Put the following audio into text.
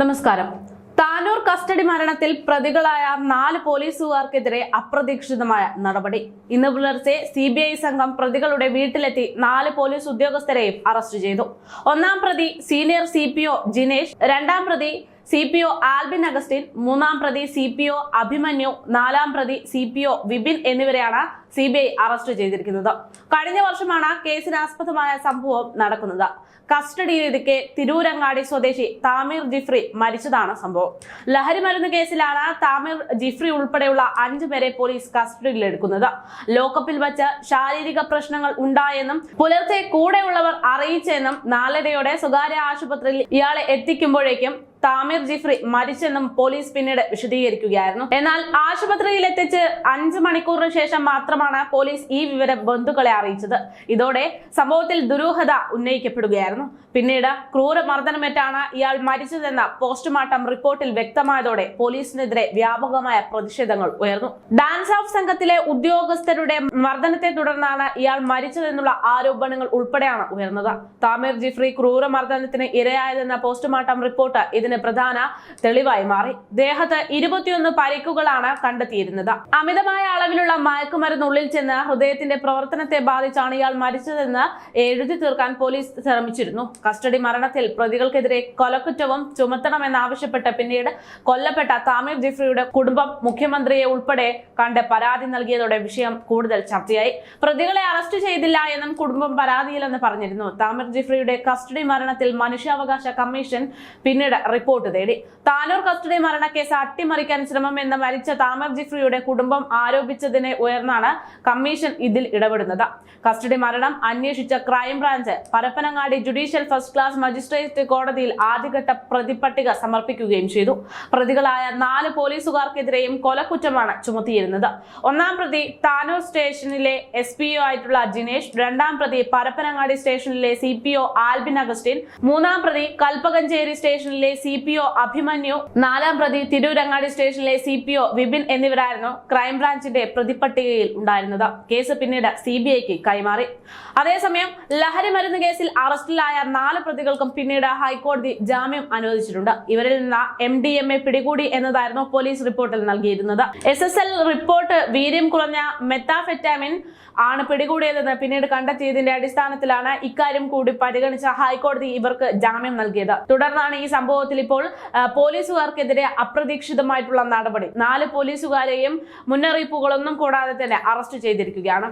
നമസ്കാരം. താനൂർ കസ്റ്റഡി മരണത്തിൽ പ്രതികളായ നാല് പോലീസുകാർക്കെതിരെ അപ്രതീക്ഷിതമായ നടപടി. ഇന്ന് പുലർച്ചെ സി ബി ഐ സംഘം പ്രതികളുടെ വീട്ടിലെത്തി നാല് പോലീസ് ഉദ്യോഗസ്ഥരെയും അറസ്റ്റ് ചെയ്തു. ഒന്നാം പ്രതി senior C P O Jinesh രണ്ടാം പ്രതി C P O Albin Augustin മൂന്നാം പ്രതി സി പി ഒ അഭിമന്യു നാലാം പ്രതി സി പി ഒ വിപിൻ എന്നിവരെയാണ് സി ബി ഐ അറസ്റ്റ് ചെയ്തിരിക്കുന്നത്. കഴിഞ്ഞ വർഷമാണ് കേസിനാസ്പദമായ സംഭവം നടക്കുന്നത്. കസ്റ്റഡിയിലിരിക്കെ തിരൂരങ്ങാടി സ്വദേശി താമീർ ജിഫ്രി മരിച്ചതാണ് സംഭവം. ലഹരി മരുന്ന് കേസിലാണ് താമീർ ജിഫ്രി ഉൾപ്പെടെയുള്ള അഞ്ചു പേരെ പോലീസ് കസ്റ്റഡിയിലെടുക്കുന്നത്. ലോക്കപ്പിൽ വച്ച് ശാരീരിക പ്രശ്നങ്ങൾ ഉണ്ടായെന്നും പുലർച്ചെ കൂടെയുള്ളവർ അറിയിച്ചെന്നും നാലരയോടെ സ്വകാര്യ ആശുപത്രിയിൽ ഇയാളെ എത്തിക്കുമ്പോഴേക്കും താമീർ ജിഫ്രി മരിച്ചെന്നും പോലീസ് പിന്നീട് വിശദീകരിക്കുകയായിരുന്നു. എന്നാൽ ആശുപത്രിയിൽ എത്തിച്ച് അഞ്ചു മണിക്കൂറിന് ശേഷം മാത്രമാണ് പോലീസ് ഈ വിവരം ബന്ധുക്കളെ അറിയിച്ചത്. ഇതോടെ സംഭവത്തിൽ ദുരൂഹത ഉന്നയിക്കപ്പെടുകയായിരുന്നു. പിന്നീട് ക്രൂരമർദ്ദനമേറ്റാണ് ഇയാൾ മരിച്ചതെന്ന പോസ്റ്റ്മോർട്ടം റിപ്പോർട്ടിൽ വ്യക്തമായതോടെ പോലീസിനെതിരെ വ്യാപകമായ പ്രതിഷേധങ്ങൾ ഉയർന്നു. ഡാൻസ് ഓഫ് സംഘത്തിലെ ഉദ്യോഗസ്ഥരുടെ മർദ്ദനത്തെ തുടർന്നാണ് ഇയാൾ മരിച്ചതെന്നുള്ള ആരോപണങ്ങൾ ഉൾപ്പെടെയാണ് ഉയർന്നത്. താമീർ ജിഫ്രി ക്രൂരമർദ്ദനത്തിന് ഇരയായതെന്ന പോസ്റ്റ്മോർട്ടം റിപ്പോർട്ട് ഇതിന് പ്രധാന തെളിവായി മാറി. ദേഹത്ത് ഇരുപത്തിയൊന്ന് പരിക്കുകളാണ് കണ്ടെത്തിയിരുന്നത്. അമിതമായ അളവിലുള്ള മയക്കുമരുന്ന് ഉള്ളിൽ ചെന്ന് ഹൃദയത്തിന്റെ പ്രവർത്തനത്തെ ബാധിച്ചാണ് ഇയാൾ മരിച്ചതെന്ന് എഴുതി തീർക്കാൻ പോലീസ് ശ്രമിച്ചിരുന്നു. കസ്റ്റഡി മരണത്തിൽ പ്രതികൾക്കെതിരെ കൊലക്കുറ്റവും ചുമത്തണമെന്നാവശ്യപ്പെട്ട് പിന്നീട് കൊല്ലപ്പെട്ട താമീർ ജിഫ്രിയുടെ കുടുംബം മുഖ്യമന്ത്രിയെ ഉൾപ്പെടെ കണ്ട് പരാതി നൽകിയതോടെ വിഷയം കൂടുതൽ ചർച്ചയായി. പ്രതികളെ അറസ്റ്റ് ചെയ്തില്ല എന്നും കുടുംബം പരാതിയില്ലെന്ന് പറഞ്ഞിരുന്നു. താമീർ ജിഫ്രിയുടെ കസ്റ്റഡി മരണത്തിൽ മനുഷ്യാവകാശ കമ്മീഷൻ പിന്നീട് റിപ്പോർട്ട് തേടി. താനൂർ കസ്റ്റഡി മരണക്കേസ് അട്ടിമറിക്കാൻ ശ്രമം എന്ന് മരിച്ച താമർ ജിഫ്രിയുടെ കുടുംബം ആരോപിച്ചതിനെ ഉയർന്നാണ് കമ്മീഷൻ ഇതിൽ ഇടപെടുന്നത്. കസ്റ്റഡി മരണം അന്വേഷിച്ച crime branch Parappanangadi judicial first class magistrate കോടതിയിൽ ആദ്യഘട്ട പ്രതിപട്ടിക സമർപ്പിക്കുകയും ചെയ്തു. പ്രതികളായ നാല് പോലീസുകാർക്കെതിരെയും കൊലക്കുറ്റമാണ് ചുമത്തിയിരുന്നത്. ഒന്നാം പ്രതി താനൂർ സ്റ്റേഷനിലെ എസ് ആയിട്ടുള്ള ജിനേഷ് രണ്ടാം പ്രതി പരപ്പനങ്ങാടി സ്റ്റേഷനിലെ സി ആൽബിൻ അഗസ്റ്റിൻ മൂന്നാം പ്രതി കൽപ്പകഞ്ചേരി സ്റ്റേഷനിലെ സി പി ഒ അഭിമന്യു. നാലാം പ്രതി തിരൂരങ്ങാടി സ്റ്റേഷനിലെ സിപിഒ വിപിൻ എന്നിവരായിരുന്നു ക്രൈംബ്രാഞ്ചിന്റെ പ്രതിപട്ടികയിൽ ഉണ്ടായിരുന്നത്. കേസ് പിന്നീട് സിബിഐക്ക് കൈമാറി. അതേസമയം ലഹരി മരുന്ന് കേസിൽ അറസ്റ്റിലായ നാല് പ്രതികൾക്കും പിന്നീട് ഹൈക്കോടതി ജാമ്യം അനുവദിച്ചിട്ടുണ്ട്. ഇവരിൽ നിന്ന് എം ഡി എം എ പിടികൂടി എന്നതായിരുന്നു പോലീസ് റിപ്പോർട്ടിൽ നൽകിയിരുന്നത്. എസ് എസ് എൽ റിപ്പോർട്ട് വീര്യം കുറഞ്ഞ മെത്താഫെറ്റാമിൻ ആണ് പിടികൂടിയതെന്ന് പിന്നീട് കണ്ടെത്തിയതിന്റെ അടിസ്ഥാനത്തിലാണ് ഇക്കാര്യം കൂടി പരിഗണിച്ച ഹൈക്കോടതി ഇവർക്ക് ജാമ്യം നൽകിയത്. തുടർന്നാണ് ഈ സംഭവത്തിൽ ഇപ്പോൾ പോലീസുകാർക്കെതിരെ അപ്രതീക്ഷിതമായിട്ടുള്ള നടപടി. നാല് പോലീസുകാരെയും മുന്നറിയിപ്പുകളൊന്നും കൂടാതെ തന്നെ അറസ്റ്റ് ചെയ്തിരിക്കുകയാണ്.